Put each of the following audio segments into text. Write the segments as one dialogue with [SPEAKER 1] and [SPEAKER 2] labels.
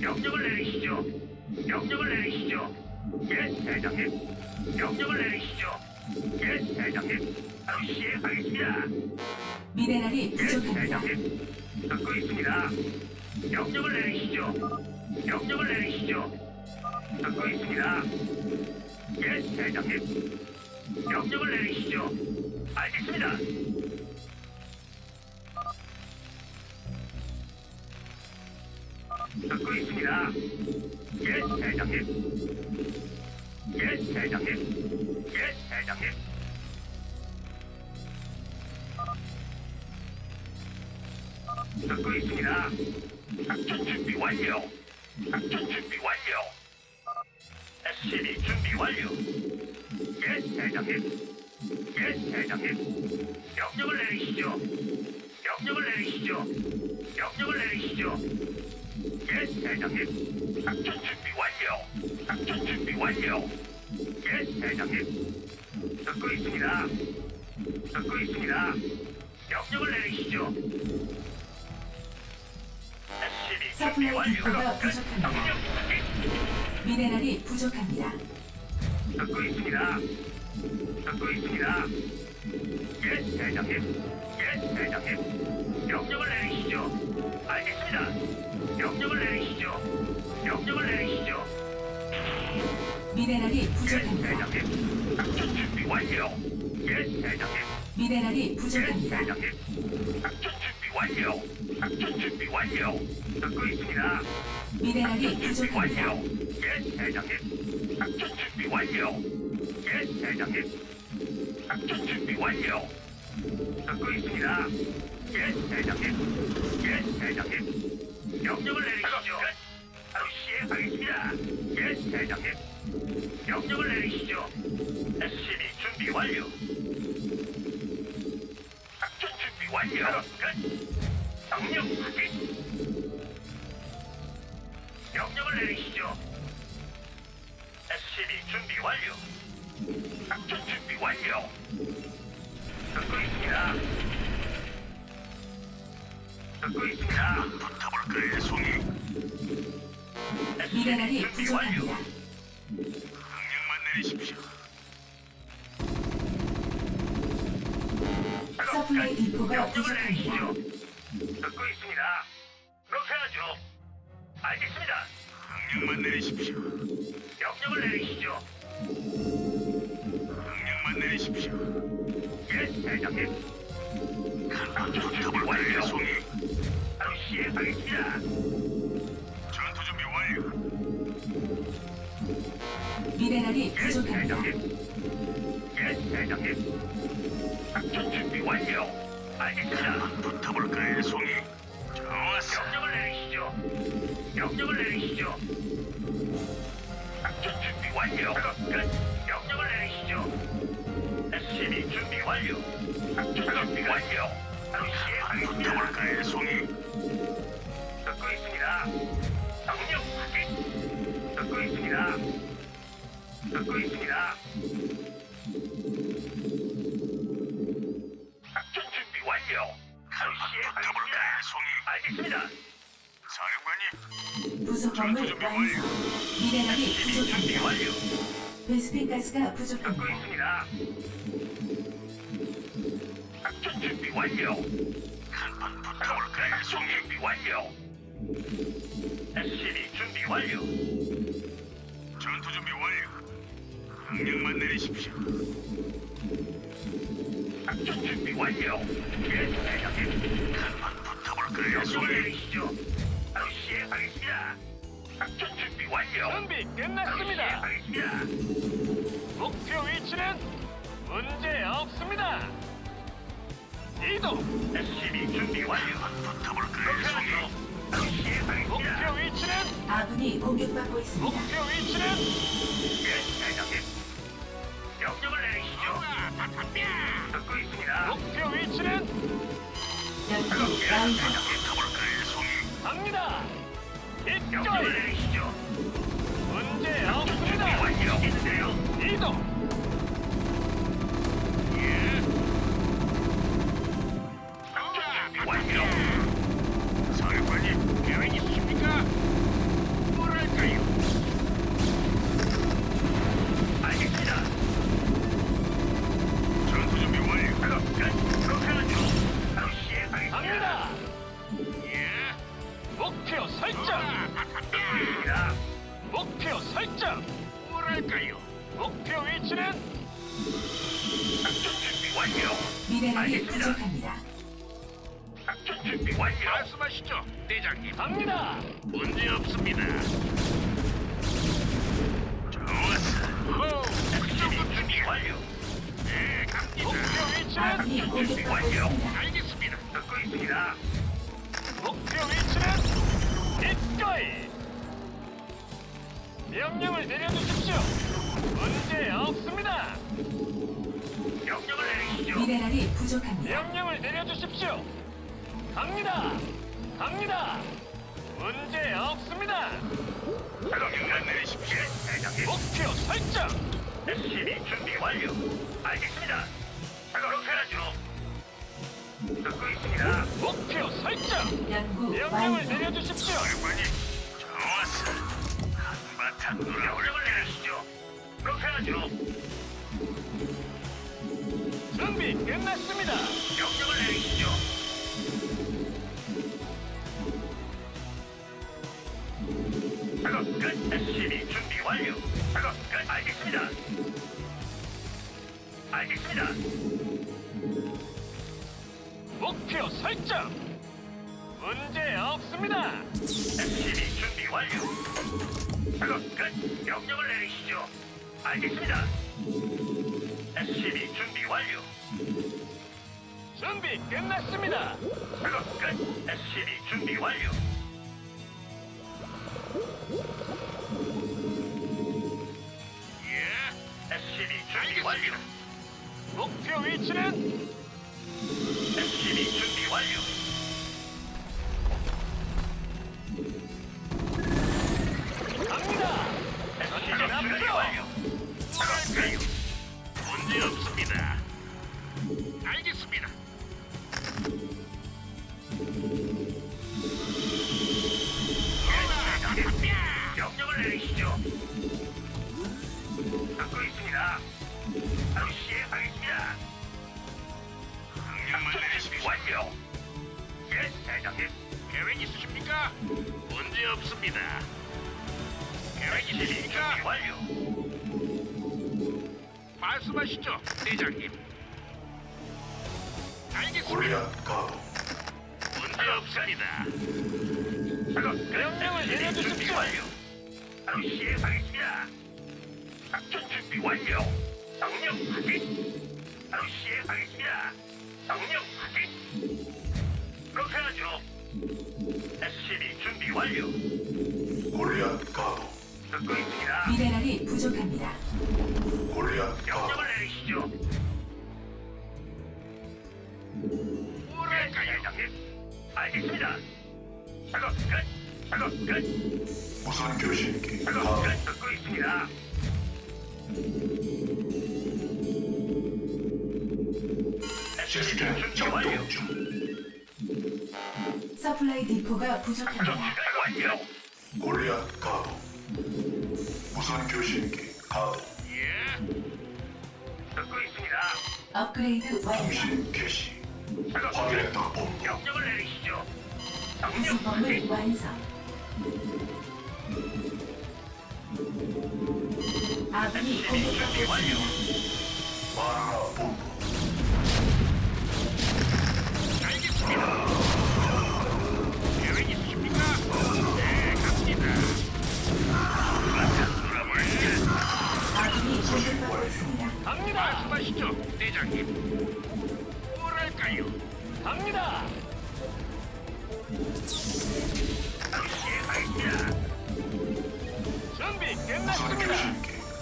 [SPEAKER 1] 명령을 내리시죠. 명령을 내리시죠. 예, 대장님. 명령을 내리시죠. 예, 대장님. 바로 시행하겠습니다.
[SPEAKER 2] 미네랄이
[SPEAKER 1] 예,
[SPEAKER 2] 부족합니다.
[SPEAKER 1] 대장님. 듣고 있습니다. 명령을 내리시죠. 명령을 내리시죠. 듣고 있습니다. 예, 대장님. 명령을 내리시죠. 알겠습니다. 듣고 있습니다. 예, 대장님. 예, 대장님. 예, 대장님. 듣고 있습니다. 작전 준비 완료. 작전 준비 완료. SCB 준비 완료. 예, 대장님. 예, 대장님. 명령을 내리시죠. 명령을 내리시죠. 명령을 내리시죠. 예, 대장님. 작전 준비 완료. 작전 준비 완료. 예, 대장님. 듣고 있습니다. 듣고 있습니다. 명령을 내리시죠. SCB 준비
[SPEAKER 2] 서플라이
[SPEAKER 1] 완료.
[SPEAKER 2] 디포가 부족합니다.
[SPEAKER 1] 명령 확인.
[SPEAKER 2] 미네랄이 부족합니다.
[SPEAKER 1] 듣고 있습니다. 듣고 있습니다. 예, 대장님. 예, 대장님. 명령을 내리시죠. 알겠습니다.
[SPEAKER 2] 미네랄이
[SPEAKER 1] 예,
[SPEAKER 2] 부족합니다.
[SPEAKER 1] 대장님. 작전 준비 완료. 예, 대장님.
[SPEAKER 2] 미네랄이
[SPEAKER 1] 예,
[SPEAKER 2] 부족합니다.
[SPEAKER 1] 대장님. 작전 준비 완료. 작전 준비 완료. 듣고 있습니다.
[SPEAKER 2] 미네랄이
[SPEAKER 1] 준비
[SPEAKER 2] 부족합니다.
[SPEAKER 1] 완료. 예, 대장님. 작전 준비 완료. 예, 대장님. 작전 준비 완료. 듣고 있습니다. 예, 대장님. 예, 대장님. 명령을 내리시죠. 바로 시행하겠습니다. 예, 대장님. 명령을 내리시죠. SCB 준비 완료. 작전 준비 완료. 끝. 명령 확인. 명령을 내리시죠. SCB 준비 완료. 작전 준비 완료. 듣고 있습니다. 듣고 있습니다. 붙어볼까요, 송이?
[SPEAKER 2] 미네랄이
[SPEAKER 1] 준비 완료.
[SPEAKER 2] 부족합니다.
[SPEAKER 1] 내리십시오.
[SPEAKER 2] 서플라이 디포가
[SPEAKER 1] 명령을
[SPEAKER 2] 부족합니다.
[SPEAKER 1] 듣고 있습니다. 그렇게 하죠. 알겠습니다. 명령만 내리십시오. 명령을 내리시죠. 명령만 내리십시오. 예, 대장님. 전투 준비 완료. 송이. 바로 시행하겠습니다. 대장님. 송이. 알겠습니다. 사령관님,
[SPEAKER 2] 부속 건물
[SPEAKER 1] 준비
[SPEAKER 2] 완성. 미네랄이
[SPEAKER 1] 준비
[SPEAKER 2] 부족합니다.
[SPEAKER 1] 완료.
[SPEAKER 2] 베스핀 가스가
[SPEAKER 1] 듣고
[SPEAKER 2] 부족합니다.
[SPEAKER 1] 있습니다. 작전 준비 완료. 한판 붙어볼까요? 송이 준비 완료. SCB 준비 완료. 전투 준비 완료. 명령만 내리십시오. 작전 준비 완료. 예, 명령을 내리시죠. 바로 시행하겠습니다. 작전 준비 완료.
[SPEAKER 3] 준비 끝났습니다.
[SPEAKER 1] 시행하겠습니다.
[SPEAKER 3] 목표 위치는 문제 없습니다. 이동.
[SPEAKER 1] SCB 준비 완료. 붙어볼까요? 송이. 바로 시행하겠습니다.
[SPEAKER 3] 목표 위치는
[SPEAKER 2] 아군이 공격받고 있습니다.
[SPEAKER 3] 목표 위치는
[SPEAKER 1] 예, 대장님. 명령을 내리시죠. 듣고 있습니다.
[SPEAKER 3] 목표 위치는
[SPEAKER 2] 연구
[SPEAKER 1] 예,
[SPEAKER 2] 완성.
[SPEAKER 1] 대장님.
[SPEAKER 3] 갑니다.
[SPEAKER 1] 내리시죠.
[SPEAKER 3] 문제 없습니다. 이동.
[SPEAKER 2] 미네랄이 부족합니다.
[SPEAKER 1] 명령을 내려주십시오. 갑니다. 갑니다. 문제 없습니다.
[SPEAKER 4] 작업 명령 내리십시오. 대장님.
[SPEAKER 1] 목표 설정.
[SPEAKER 4] SCB 준비 완료. 알겠습니다. 작업 그렇게 하죠. 듣고 있습니다.
[SPEAKER 1] 목표 설정.
[SPEAKER 2] 연구
[SPEAKER 1] 명령을
[SPEAKER 2] 완료.
[SPEAKER 1] 내려주십시오.
[SPEAKER 4] 사령관님, 좋았어. 한바탕 놀아명령을 내리시죠. 그렇게 하죠.
[SPEAKER 1] 준비 끝났습니다.
[SPEAKER 4] 명령을 내리시죠. 작업 끝. SCB 준비 완료. 작업 끝. 알겠습니다. 알겠습니다.
[SPEAKER 1] 목표 설정. 문제 없습니다.
[SPEAKER 4] SCB 준비 완료. 작업 끝. 명령을 내리시죠. 알겠습니다. SCB 준비 완료.
[SPEAKER 1] 준비 끝났습니다.
[SPEAKER 4] 작업 끝. SCB 준비 완료. 예. SCB 준비 완료.
[SPEAKER 1] 목표 위치는
[SPEAKER 4] SCB 준비 완료. 바로 시행하겠습니다. 작전 준비 완료. 명령 확인. 바로 시행하겠습니다. 명령 확인. 그렇게 하죠. SCB 준비 완료.
[SPEAKER 5] 골리앗 가도
[SPEAKER 4] 듣고 있습니다.
[SPEAKER 2] 미네랄이 부족합니다.
[SPEAKER 5] 골리앗 가도
[SPEAKER 4] 명령을 내리시죠. 뭐랄까요, 장님? 알겠습니다. 작업 끝. 작업 끝.
[SPEAKER 5] 무선 교신기
[SPEAKER 4] 끝. 듣고 있습니다.
[SPEAKER 5] 시스템. 작동 중
[SPEAKER 2] 서플라이 디포가 부족합니다.
[SPEAKER 4] 완료.
[SPEAKER 5] 골리앗 가도 무선 교신기 가도
[SPEAKER 4] 예. 듣고 있습니다.
[SPEAKER 2] 업그레이드 완료.
[SPEAKER 5] 통신 개시
[SPEAKER 4] 작업.
[SPEAKER 5] 확인했다 본부
[SPEAKER 4] 명령을 내리시죠. 명령.
[SPEAKER 2] 완성.
[SPEAKER 4] 시행하겠습니다.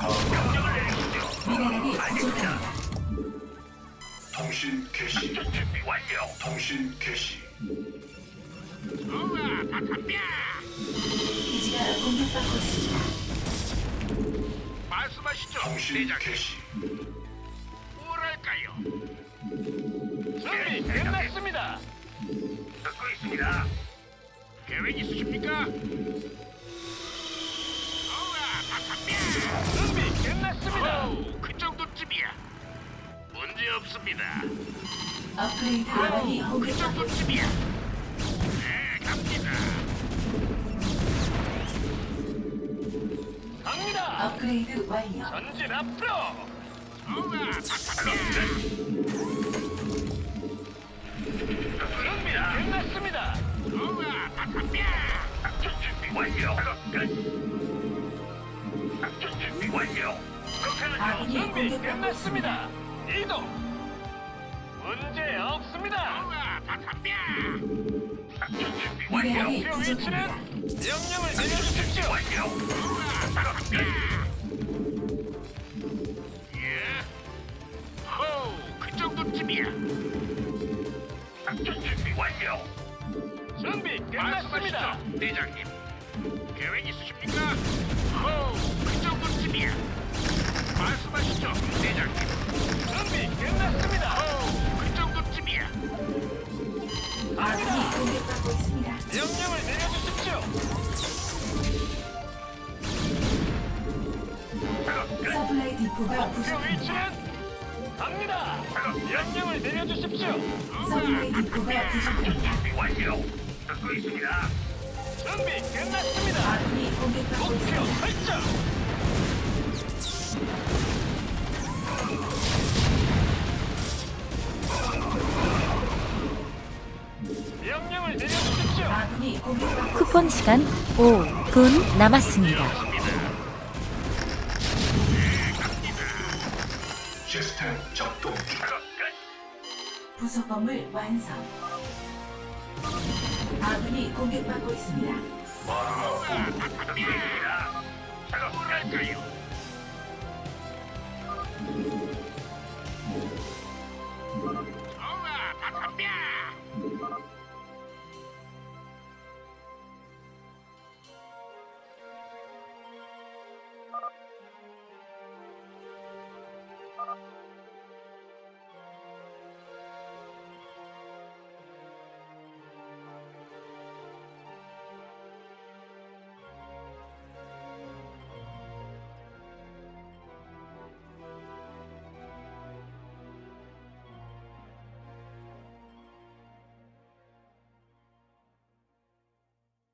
[SPEAKER 2] 미네랄이. 부족합니다.
[SPEAKER 5] 통신 개시
[SPEAKER 4] 준비 완료.
[SPEAKER 5] 통신 개시
[SPEAKER 4] 우와, 다 덤벼.
[SPEAKER 2] 기지가 공격받고 있습니다.
[SPEAKER 4] 말씀하시죠,
[SPEAKER 5] 통신
[SPEAKER 4] 대장님.
[SPEAKER 5] 개시
[SPEAKER 4] 뭐랄까요?
[SPEAKER 1] 준비 끝났습니다.
[SPEAKER 4] 듣고 있습니다. 계획 있으십니까?
[SPEAKER 1] 있습니다.
[SPEAKER 4] 그 정도쯤이야. 문제 없습니다.
[SPEAKER 2] 업그레이드 아이
[SPEAKER 4] 그 정도쯤이야. 네, 갑니다. 갑니다.
[SPEAKER 2] 업그레이드 완료.
[SPEAKER 3] 전진 앞으로. 좋아, 네. 끝났습니다.
[SPEAKER 1] 좋아, 완료. 작전 완료.
[SPEAKER 2] 아군이
[SPEAKER 3] 준비
[SPEAKER 2] 공격받고 있습니다.
[SPEAKER 3] 끝났습니다. 이동. 문제 없습니다.
[SPEAKER 1] 작전 준비 완료.
[SPEAKER 2] 미네랄이
[SPEAKER 3] 목표 위치는
[SPEAKER 2] 부족합니다.
[SPEAKER 3] 명령을 내려주십시오.
[SPEAKER 1] 완료.
[SPEAKER 4] 호우, 그 정도쯤이야.
[SPEAKER 1] 작전 준비 완료.
[SPEAKER 3] 준비 끝났습니다.
[SPEAKER 4] 말씀하시죠, 대장님. 계획 있으십니까? 호우, 그 정도쯤이야. 말씀하시죠, 대장님.
[SPEAKER 3] 준비 끝났습니다.
[SPEAKER 4] 호우, 그 정도쯤이야.
[SPEAKER 2] 아군이 공격받고 있습니다.
[SPEAKER 3] 명령을 내려주십시오.
[SPEAKER 2] 서플라이 디포가
[SPEAKER 3] 목표
[SPEAKER 2] 부족합니다.
[SPEAKER 3] 위치는 갑니다. 명령을 내려주십시오.
[SPEAKER 2] 서플라이 디포가 부족합니다.
[SPEAKER 1] 준비 완료. 듣고 있습니다.
[SPEAKER 3] 준비 끝났습니다.
[SPEAKER 2] 아군이 공격받고
[SPEAKER 3] 목표
[SPEAKER 2] 있습니다.
[SPEAKER 3] 설정.
[SPEAKER 6] 쿠폰 시간 5분 남았습니다.
[SPEAKER 5] 시스템 작동 중.
[SPEAKER 2] 부속 건물 완성. 아군이 공격받고 있습니다.
[SPEAKER 5] 마라 본부
[SPEAKER 1] 듣고 있습니다. 작업 끝까요.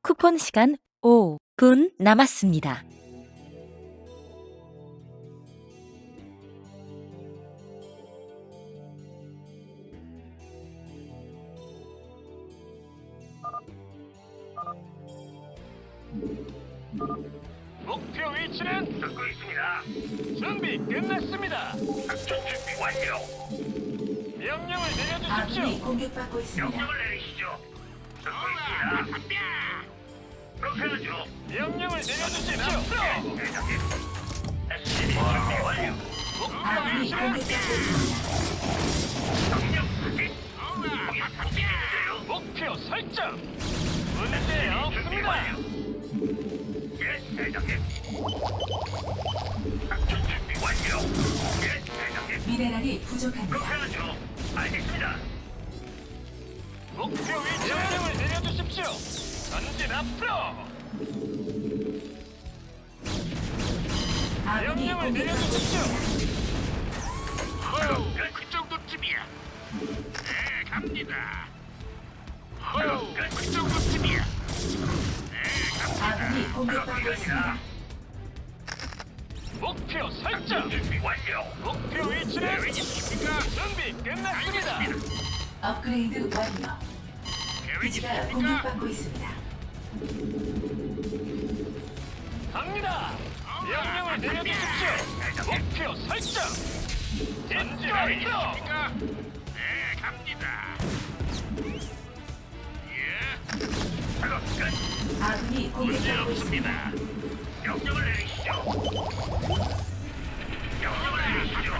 [SPEAKER 6] 쿠폰 시간 5분 남았습니다.
[SPEAKER 3] 목표 위치는
[SPEAKER 1] 듣고 있습니다.
[SPEAKER 3] 준비 끝났습니다.
[SPEAKER 1] 작전 준비 완료.
[SPEAKER 3] 명령을 내려주십시오.
[SPEAKER 2] 아군이 공격받고 있습니다.
[SPEAKER 1] 명령을 내리시죠. 듣고
[SPEAKER 4] 다
[SPEAKER 1] 있습니다.
[SPEAKER 4] 덤벼.
[SPEAKER 1] 그렇게 하죠.
[SPEAKER 3] 명령을 내려주십시오.
[SPEAKER 1] 대장님. SCV 준비 완료.
[SPEAKER 3] 목표
[SPEAKER 2] 아군이
[SPEAKER 3] 위치는
[SPEAKER 2] 공격받고 있습니다.
[SPEAKER 1] 명령 확인.
[SPEAKER 4] 좋아,
[SPEAKER 1] 거기
[SPEAKER 4] 다 덤벼.
[SPEAKER 1] 붙이세요.
[SPEAKER 3] 목표 설정. 문제
[SPEAKER 1] 준비
[SPEAKER 3] 없습니다.
[SPEAKER 1] 완료. 예, 대장님. 작전 준비 완료. 예, 대장님.
[SPEAKER 2] 미네랄이
[SPEAKER 1] 그렇게
[SPEAKER 2] 부족합니다.
[SPEAKER 1] 알겠습니다.
[SPEAKER 3] 목표 위치 명령을 내려주십시오. 전진 앞으로.
[SPEAKER 2] 아군이
[SPEAKER 3] 명령을
[SPEAKER 2] 공격받고
[SPEAKER 3] 내려주십시오.
[SPEAKER 2] 있습니다.
[SPEAKER 4] 호우, 그 정도쯤이야. 네, 갑니다. 호우, 그 정도쯤이야.
[SPEAKER 2] 아군이 공격받고 있습니다.
[SPEAKER 3] 목표 설정.
[SPEAKER 1] 완료.
[SPEAKER 3] 목표 위치는
[SPEAKER 4] 계획 있으십니까?
[SPEAKER 3] 준비 끝났습니다.
[SPEAKER 2] 업그레이드 완료.
[SPEAKER 4] 계획
[SPEAKER 2] 기지가
[SPEAKER 4] 있으십니까?
[SPEAKER 2] 공격받고 있습니다.
[SPEAKER 3] 갑니다. 명령을 내려주십시오. 목표 설정. 앞으로.
[SPEAKER 4] 있으십니까? 네, 갑니다. 예,
[SPEAKER 1] 작업 끝.
[SPEAKER 2] 아군이
[SPEAKER 4] 문제
[SPEAKER 2] 공격받고 있습니다.
[SPEAKER 4] 없습니다.
[SPEAKER 1] 명령을 내리시죠. 명령을 내리시죠.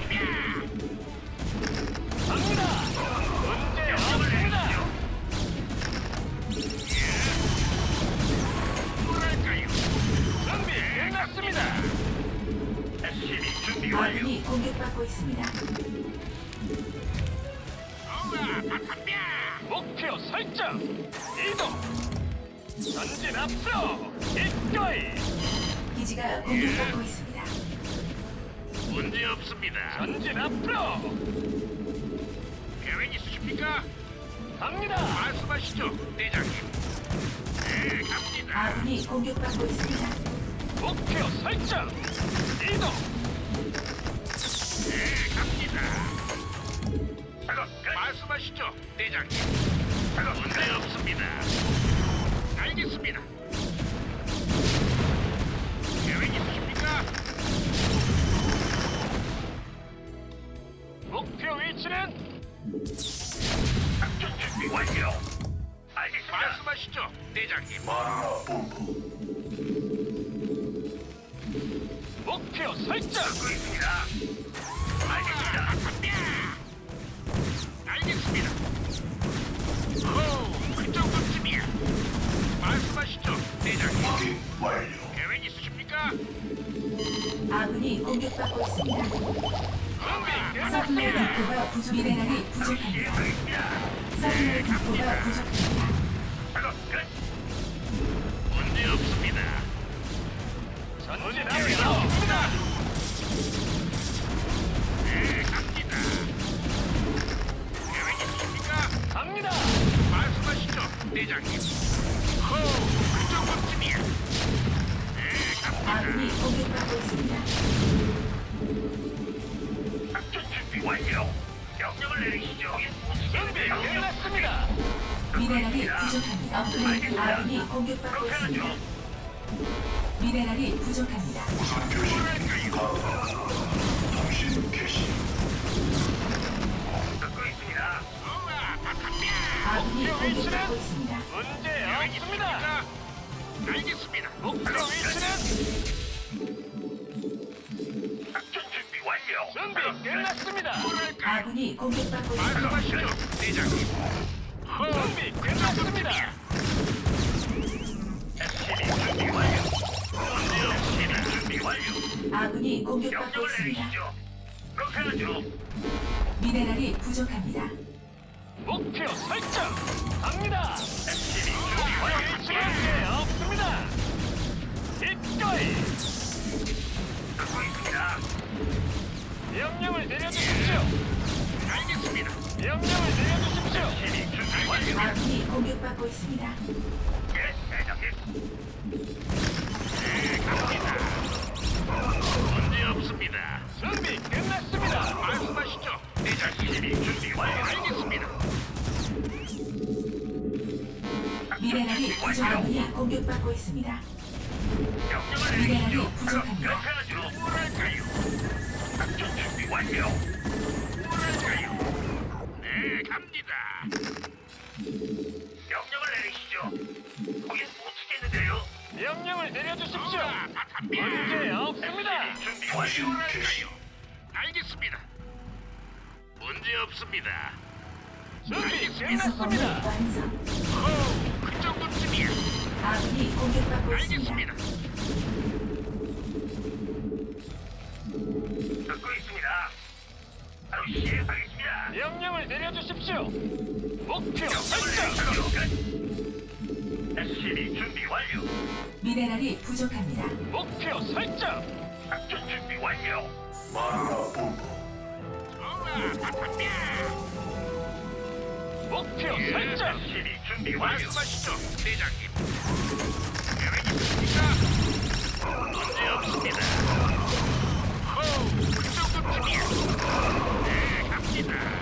[SPEAKER 2] 아군이 공격받고 있습니다. 서플라이. 디포가 부족 미네랄이 부족합니다. 서플라이 디포가 부족합니다.
[SPEAKER 1] 작업 끝.
[SPEAKER 4] 문제 없습니다.
[SPEAKER 3] 전진 앞으로.
[SPEAKER 4] 네, 갑니다. 계획 있으십니까?
[SPEAKER 3] 갑니다.
[SPEAKER 4] 말씀하시죠, 대장님. 호, 그 정도쯤이야.
[SPEAKER 2] 미네랄이 부족합니다. 업그레이드 아군이 공격받고 있습니다. 미네랄이 부족합니다. 공격받고 있습니다.
[SPEAKER 1] 준비 완료.
[SPEAKER 2] 아군이 공격받고 있습니다. 미네랄이 부족합니다.
[SPEAKER 3] 목표 설정. 갑니다.
[SPEAKER 1] SCB
[SPEAKER 3] 없습니다. 기꺼이. 명령을 내려주십시오.
[SPEAKER 4] 알겠습니다.
[SPEAKER 3] 명령을 내려주십시오.
[SPEAKER 2] 아군이 공격받고 있습니다.
[SPEAKER 1] 예, 대장님.
[SPEAKER 4] 네, 갑니다. 문제 없습니다.
[SPEAKER 3] 준비 끝났습니다.
[SPEAKER 4] 말씀하시죠, 대장님.
[SPEAKER 1] SCB 준비 완료.
[SPEAKER 4] 알겠습니다.
[SPEAKER 2] 미네랄이 부족 아군이 공격받고 있습니다.
[SPEAKER 1] 명령을
[SPEAKER 2] 미네랄이
[SPEAKER 1] 내리시죠.
[SPEAKER 2] 부족합니다.
[SPEAKER 1] 그렇게 명령을
[SPEAKER 3] 내려주십시오.
[SPEAKER 4] 바탕뼈.
[SPEAKER 3] 문제 없습니다.
[SPEAKER 5] 개시
[SPEAKER 4] 알겠습니다. 문제 없습니다.
[SPEAKER 3] 준비
[SPEAKER 2] 부속범위
[SPEAKER 3] 끝났습니다.
[SPEAKER 4] 호, 그 정도쯤이야.
[SPEAKER 2] 아군이 공격받고 있습니다.
[SPEAKER 4] 알겠습니다.
[SPEAKER 1] 듣고 있습니다. 바로 시행하겠습니다.
[SPEAKER 3] 명령을 내려주십시오. 목표 설정.
[SPEAKER 1] SCB 준비 완료.
[SPEAKER 2] 미네랄이 부족합니다.
[SPEAKER 3] 목표 설정.
[SPEAKER 1] 작전 준비 완료.
[SPEAKER 5] 마누라 본부.
[SPEAKER 3] 목표
[SPEAKER 4] 예.
[SPEAKER 3] 설정.
[SPEAKER 1] SCB 준비 완료.
[SPEAKER 4] 말씀하시죠, 대장님. 계획 있으십니까? 문제 없습니다. 호, 그 정도쯤이야. 네, 갑니다.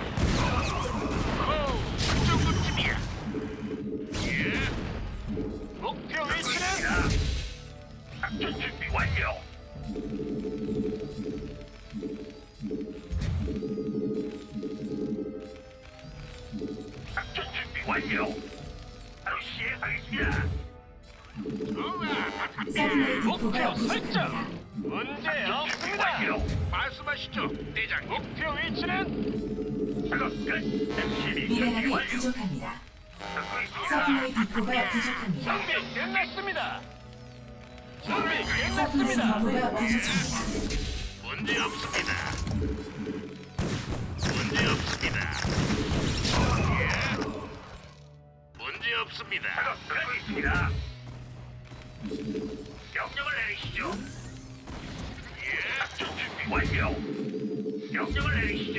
[SPEAKER 2] 디포가 부족합니다.
[SPEAKER 1] 준비
[SPEAKER 3] 끝났습니다. 준비
[SPEAKER 2] 서플라이
[SPEAKER 3] 끝났습니다.
[SPEAKER 2] 디포가 부족합니다.
[SPEAKER 4] 문제 없습니다. 문제 없습니다. 예, 문제 없습니다.
[SPEAKER 1] 듣고 있습니다. 명령을 내리시죠.
[SPEAKER 4] 예,
[SPEAKER 1] 준비 완료. 명령을 내리시죠.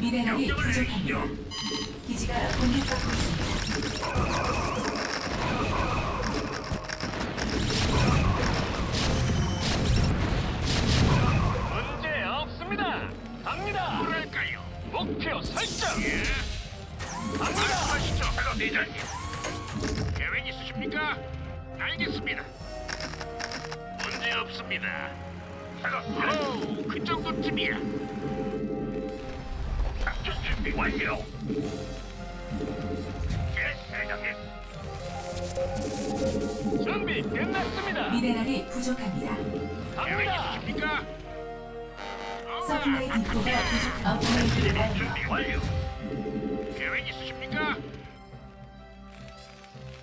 [SPEAKER 2] 미네랄이
[SPEAKER 1] 명령을
[SPEAKER 2] 부족합니다.
[SPEAKER 1] 내리시죠.
[SPEAKER 2] 기지가 공격받고 있습니다.
[SPEAKER 4] 목표 설정. 예. 말씀하시죠, 바로 대장님. 계획 있으십니까? 알겠습니다.
[SPEAKER 1] 문제 없습니다.
[SPEAKER 4] 바로 오, 그 정도쯤이야.
[SPEAKER 1] 작전 준비 완료. 예, 대장님.
[SPEAKER 3] 준비 끝났습니다.
[SPEAKER 2] 미네랄이 부족합니다.
[SPEAKER 3] 갑니다.
[SPEAKER 4] 있으십니까?
[SPEAKER 2] 서플라이 디포가 부족합니다. 업그레이드 완료.
[SPEAKER 1] 준비 완료.
[SPEAKER 4] 계획 있으십니까?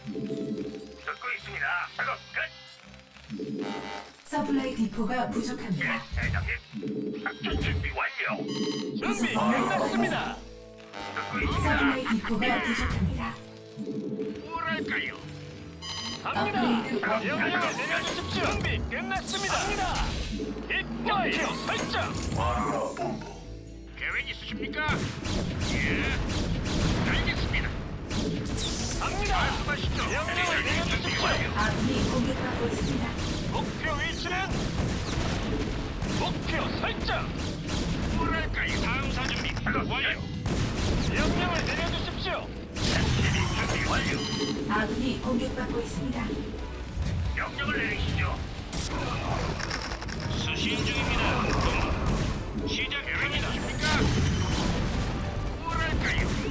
[SPEAKER 1] 듣고 있습니다. 작업 끝.
[SPEAKER 2] 서플라이 디포가 부족합니다.
[SPEAKER 1] 예, 대장님. 작전 준비 완료.
[SPEAKER 3] 준비 끝났습니다.
[SPEAKER 1] 듣고 있습니다.
[SPEAKER 2] 서플라이 디포가 부족합니다.
[SPEAKER 4] 뭐랄까요?
[SPEAKER 3] 갑니다.
[SPEAKER 2] 업그레이드 완료.
[SPEAKER 3] 명령을 내려주십시오. 준비 끝났습니다. 갑니다. 입 가요 설정.
[SPEAKER 5] 마누라 본부
[SPEAKER 4] 계획 있으십니까? 예. 알겠습니다.
[SPEAKER 3] 갑니다.
[SPEAKER 4] 말씀하시죠.
[SPEAKER 3] 명령을 내려주십시오.
[SPEAKER 2] 아군이 공격받고 있습니다.
[SPEAKER 3] 목표 위치는 목표 설정.
[SPEAKER 4] 뭐랄까요? 탐사 준비 완료.
[SPEAKER 3] 명령을 내려주십시오.
[SPEAKER 1] 준비 완료.
[SPEAKER 2] 아군이 공격받고 있습니다.
[SPEAKER 1] 명령을 내리시죠.
[SPEAKER 4] 수신 중입니다. 시작합니다. 뭐랄까요?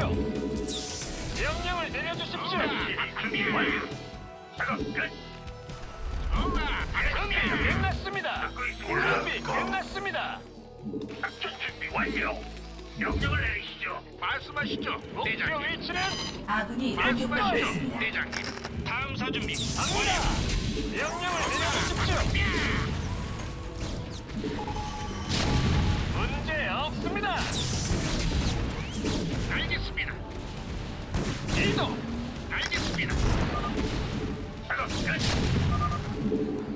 [SPEAKER 3] 내리십시오. 명령을 내려주십시오.
[SPEAKER 1] 준비 완료. 작업 끝.
[SPEAKER 3] 준비 끝났습니다. 준비 끝났습니다.
[SPEAKER 1] 작전 준비 완료. 명령을 내리시죠.
[SPEAKER 4] 말씀하시죠. 대장님.
[SPEAKER 3] 위치는
[SPEAKER 2] 아군이 공격하였습니다.
[SPEAKER 4] 대장님. 탐사 준비.
[SPEAKER 3] 갑니다. 명령을 내려주십시오. 문제 없습니다. 알겠습니다. 이동. 알겠습니다. 작업 끝.